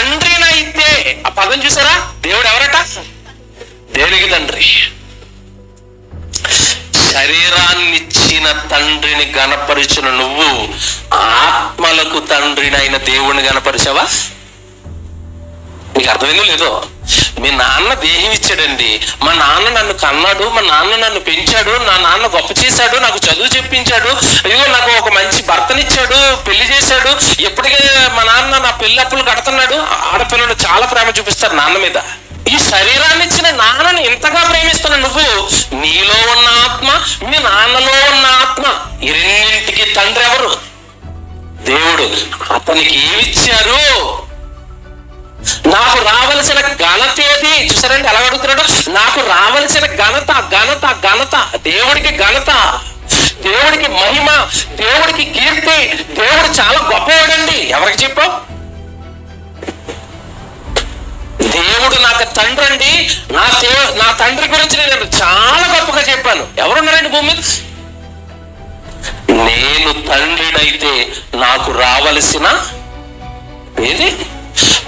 తండ్రినైతే ఆ పదం చూసారా? దేవుడు ఎవరట? దేనికి తండ్రి. శరీరాన్నిచ్చిన తండ్రిని గనపరిచిన నువ్వు ఆత్మలకు తండ్రినైన దేవుణ్ణి గనపరిచావా నీకు అర్థమైందో లేదో? మీ నాన్న దేహం ఇచ్చాడండి. మా నాన్న నన్ను కన్నాడు మా నాన్న నన్ను పెంచాడు నా నాన్న గొప్ప చేశాడు నాకు చదువు చెప్పించాడు. అయ్యో నాకు చేశాడు పెళ్ళి చేశాడు. ఎప్పటికే మా నాన్న నా పెళ్ళి అప్పులు కడుతున్నాడు. ఆడపిల్లలు చాలా ప్రేమ చూపిస్తారు నాన్న మీద. ఈ శరీరాన్ని ఇచ్చిన నాన్నని ఇంతగా ప్రేమిస్తున్న నువ్వు నీలో ఉన్న ఆత్మ మీ నాన్నలో ఉన్న ఆత్మ ఈ రెండింటికి తండ్రి ఎవరు? దేవుడు. అతనికి ఏమిచ్చారు? నాకు రావలసిన ఘనత ఏది? చూసారండి ఎలా అడుగుతున్నాడు? నాకు రావలసిన ఘనత ఘనత ఘనత దేవుడికి ఘనత. దేవుడికి మహిమ దేవుడికి కీర్తి దేవుడు చాలా గొప్పవాడండి. ఎవరికి చెప్పావు దేవుడు నాకు తండ్రి అండి. నా నా తండ్రి గురించి నేను చాలా గొప్పగా చెప్పాను. ఎవరున్నారండి భూమి మీద? నేను తండ్రినైతే నాకు రావలసిన ఏది?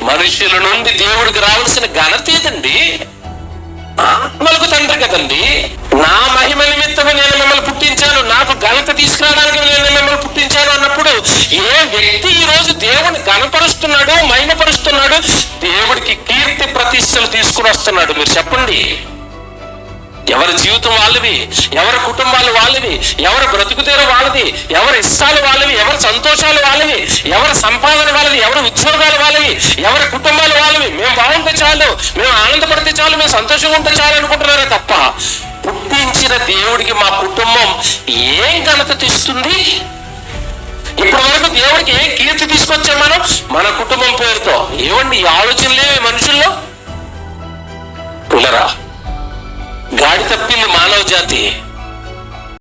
మనుషుల నుండి దేవుడికి రావాల్సిన ఘనత ఏదండి? ఆత్మలకు తండ్రి కదండి. నా మహిమ నిమిత్తమే నేను మిమ్మల్ని పుట్టించాను. నాకు ఘనత తీసుకురావడానికి నేను మిమ్మల్ని పుట్టించాను అన్నప్పుడు ఏ వ్యక్తి ఈ రోజు దేవుని ఘనపరుస్తున్నాడు మహిమపరుస్తున్నాడు? దేవుడికి కీర్తి ప్రతిష్టలు తీసుకుని వస్తున్నాడు. మీరు చెప్పండి. ఎవరి జీవితం వాళ్ళవి ఎవరి కుటుంబాలు వాళ్ళవి ఎవరి బ్రతుకుతీరు వాళ్ళది? ఎవరి ఇష్టాలు వాళ్ళవి? ఎవరి సంతోషాలు వాళ్ళవి? ఎవరి సంపాదన వాళ్ళది? ఎవరి ఉద్యోగాలు వాళ్ళవి? ఎవరి కుటుంబాలు వాళ్ళవి? మేము బాగుంటే చాలు. మేము ఆనందపడితే చాలు. మేము సంతోషంగా ఉంటే చాలు అనుకుంటున్నారే తప్ప పుట్టించిన దేవుడికి మా కుటుంబం ఏం ఘనత తెస్తుంది? ఇప్పటి వరకు దేవుడికి ఏం కీర్తి తీసుకొచ్చాం మనం? మన కుటుంబం పేరుతో. ఏమండి ఈ ఆలోచనలే మనుషుల్లో? పిల్లరా గాడి తప్పింది మానవ జాతి.